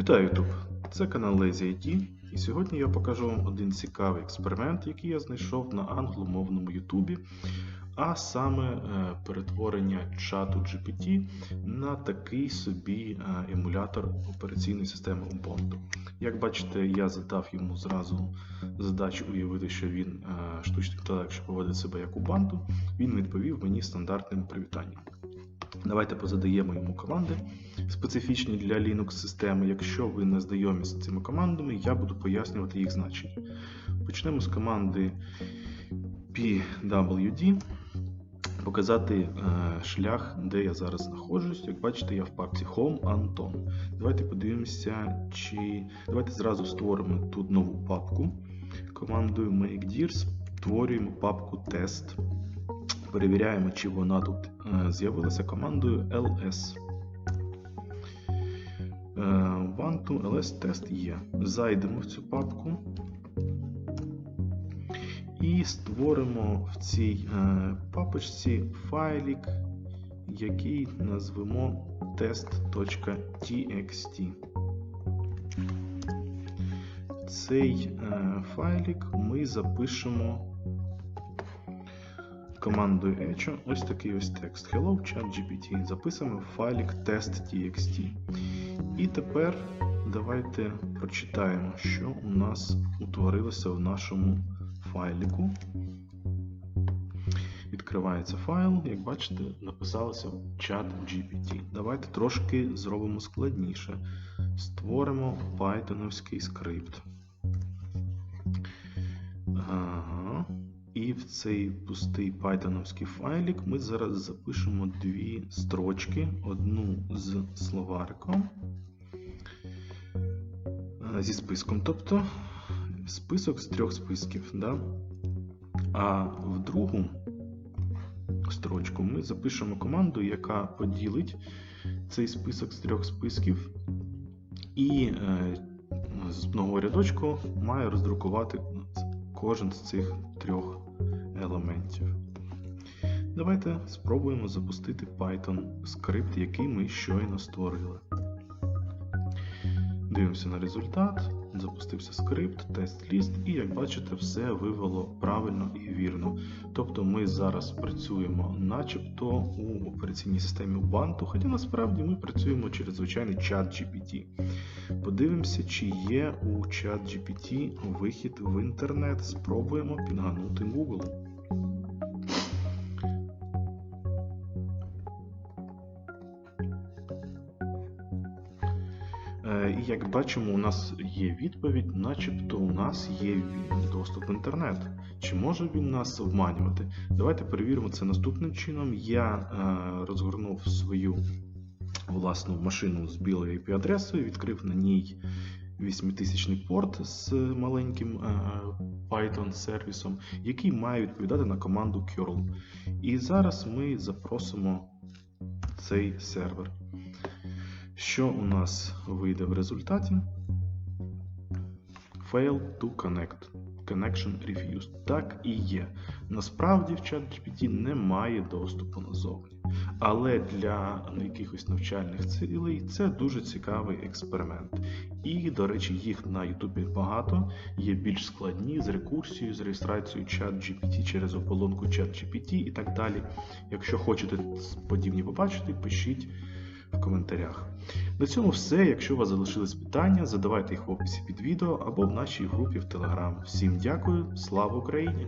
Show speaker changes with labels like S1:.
S1: Вітаю YouTube! Це канал Lazy IT, і сьогодні я покажу вам один цікавий експеримент, який я знайшов на англомовному YouTube, а саме е, перетворення чату GPT на такий собі е, емулятор операційної системи Ubuntu. Як бачите, я задав йому зразу задачу уявити, що він е, штучний інтелект, що поводить себе як Ubuntu. Він відповів мені стандартним привітанням. Давайте позадаємо йому команди специфічні для Linux системи. Якщо ви не знайомі з цими командами, я буду пояснювати їх значення. Почнемо з команди pwd. Показати е, шлях, де я зараз знаходжусь. Як бачите, я в папці Home Anton. Давайте подивимося, чи. Давайте зразу створимо тут нову папку. Командою MakeDirs створюємо папку тест. Перевіряємо, чи вона тут з'явилася командою ls. Е, Ubuntu ls тест є. Зайдемо в цю папку і створимо в цій е, папочці файлик, який назвемо test.txt. Цей е, файлик ми запишемо командою echo ось такий ось текст Hello ChatGPT. Записуємо в файлик test.txt. І тепер давайте прочитаємо, що у нас утворилося в нашому файлику. Відкривається файл, як бачите, написалося чат GPT. Давайте трошки зробимо складніше. Створимо Pythonівський скрипт. І в цей пустий Pythonівський файлик ми зараз запишемо дві строчки, одну з словариком, зі списком, тобто список з трьох списків. Да? А в другу строчку ми запишемо команду, яка поділить цей список з трьох списків, і е, з одного рядочку має роздрукувати кожен з цих трьох елементів. Давайте спробуємо запустити Python скрипт, який ми щойно створили. Дивимося на результат, запустився скрипт, тест-ліст, і, як бачите, все вивело правильно і вірно. Тобто ми зараз працюємо начебто у операційній системі Ubuntu, хоча насправді ми працюємо через звичайний чат GPT. Подивимося, чи є у чат GPT вихід в інтернет. Спробуємо підганути Google. І як бачимо, у нас є відповідь, начебто у нас є доступ в інтернет. Чи може він нас обманювати? Давайте перевіримо це наступним чином. Я е, розгорнув свою власну машину з білою IP-адресою, відкрив на ній 8000 порт з маленьким е, Python-сервісом, який має відповідати на команду curl. І зараз ми запросимо цей сервер. Що у нас вийде в результаті? Fail to connect. Connection refused. Так і є. Насправді в ChatGPT немає доступу назовні. Але для якихось навчальних цілей це дуже цікавий експеримент. І, до речі, їх на YouTube багато, є більш складні з рекурсією, з реєстрацією ChatGPT через оболонку ChatGPT і так далі. Якщо хочете подібні побачити, пишіть в коментарях. На цьому все. Якщо у вас залишились питання, задавайте їх в описі під відео або в нашій групі в Телеграм. Всім дякую, слава Україні!